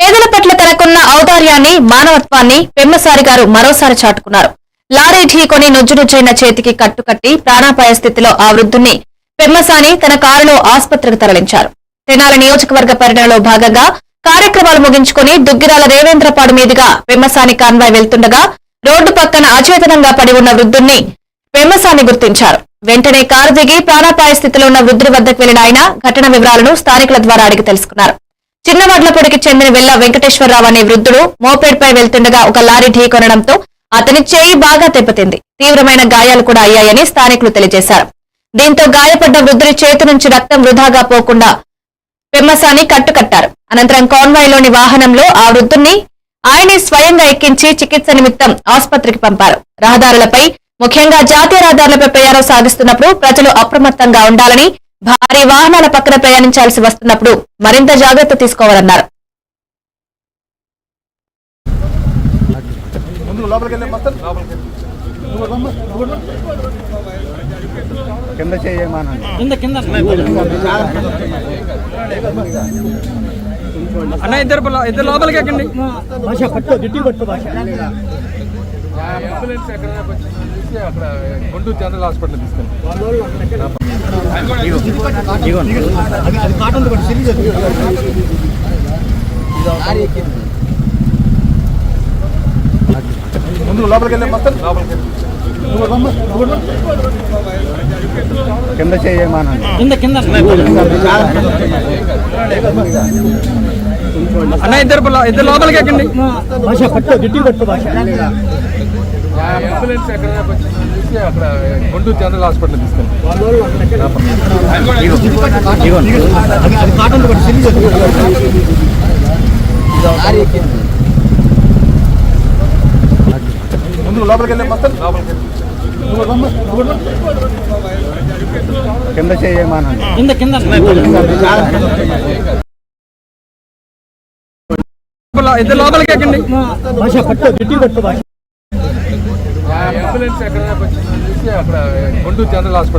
పేదల పట్ల తనకున్న ఔదార్యాన్ని మానవత్వాన్ని పెమ్మసారి గారు మరోసారి చాటుకున్నారు. లారీ ఢీకొని నుజ్జునుజ్జైన చేతికి కట్టుకట్టి ప్రాణాపాయ స్థితిలో ఆ వృద్ధుణ్ణి పెమ్మసాని తన కారులో ఆసుపత్రికి తరలించారు. తెనాలి నియోజకవర్గ పర్యటనలో భాగంగా కార్యక్రమాలు ముగించుకుని దుగ్గిరాల రేవేంద్రపాడు మీదుగా పెమ్మసాని కాన్వాయ్ వెళ్తుండగా రోడ్డు పక్కన అచేతనంగా పడి ఉన్న వృద్ధుణ్ణి పెమ్మసాని గుర్తించారు. వెంటనే కారు దిగి ప్రాణాపాయ స్థితిలో ఉన్న వృద్ధుడి వద్దకు వెళ్ళిన ఆయన ఘటన వివరాలను స్థానికుల ద్వారా అడిగి తెలుసుకున్నారు. చిన్నవడ్లపొడికి చెందిన వెల్ల వెంకటేశ్వరరావు అనే వృద్ధుడు మోపేడ్పై వెళ్తుండగా ఒక లారీ ఢీకొనడంతో అతని చేయి బాగా దెబ్బతింది తీవ్రమైన గాయాలు కూడా అయ్యాయని స్థానికులు తెలియజేశారు. దీంతో గాయపడ్డ వృద్ధుడి చేతి నుంచి రక్తం వృధాగా పోకుండా పెమ్మసాని కట్టుకట్టారు అనంతరం కాన్వాయ్లోని వాహనంలో ఆ వృద్ధుణ్ణి ఆయనే స్వయంగా ఎక్కించి చికిత్స నిమిత్తం ఆసుపత్రికి పంపారు. రహదారులపై ముఖ్యంగా జాతీయ రహదారులపై ప్రయాణం సాగిస్తున్నప్పుడు ప్రజలు అప్రమత్తంగా ఉండాలని భారీ వాహనాల పక్కన ప్రయాణించాల్సి వస్తున్నప్పుడు మరింత జాగ్రత్త తీసుకోవాలన్నారు. అన్న ఇద్దరు ఇద్దరు లోపలికి ఎక్కండి. భాష పట్టు గిట్టి పట్టు భాష. అంబులెన్స్ ఎక్కడ చూసి అక్కడ గుంటూరు జనరల్ హాస్పిటల్ తీసుకెళ్ళి. ముందు లోపలికి వెళ్ళి. కింద కింద అన్న ఇద్దరు ఇద్దరు లోపలికి ఎక్కండి. భాష పట్టు గిట్టి పట్టు భాష అంబులెన్స్ ఎక్కడ చూసి అక్కడ గుంటూరు జనరల్ హాస్పిటల్ తీసుకెళ్ళి. ముందు లోపలికి వెళ్ళి లోపలికి. కింద చేయమానండి కింద కింద. ఇద్దరు లోపలికి ఎక్కండి. భాష పట్టు గిట్టి పట్టు భాష అంబులెన్స్ ఎక్కడ చూసి అక్కడ గుంటూరు జనరల్ హాస్పిటల్